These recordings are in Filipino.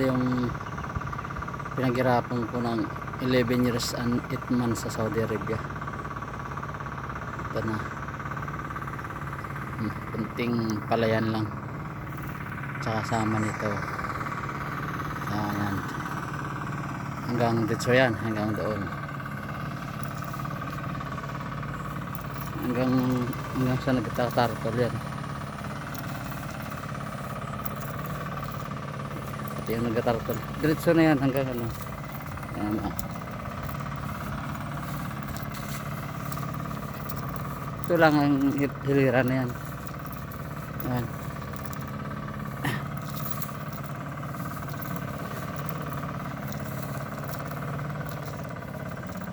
ito yung pinaghirapan ko ng 11 years and 8 months sa Saudi Arabia. Ito na. Hmm, kunting palayan lang. Tsaka sama nito. Ayan. Hanggang dito yan hanggang doon. Hanggang hanggang sa nagtatartol yan yung nagtatartol diretso na yan hanggang ano. Ayan ah. ito lang ang hil- hiliran na yan. Ayan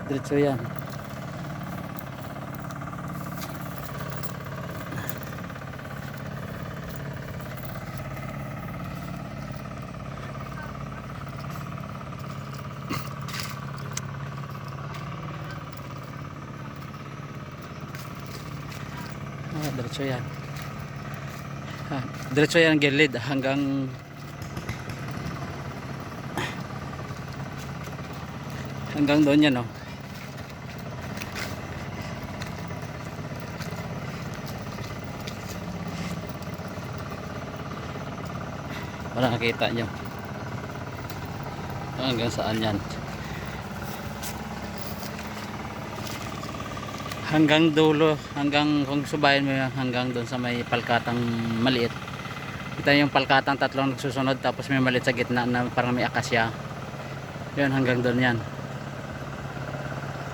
diretso yan Ah, diretso yan. Ah, diretso yan gilid hanggang hanggang doon yan oh. Wala nakita nyo. Hanggang saan yan. Hanggang dulo hanggang kung subayin mo yan hanggang doon sa may palkatang maliit. Ito yung palkatang tatlong nagsusunod tapos may maliit sa gitna na parang may akasya. Yun hanggang doon yan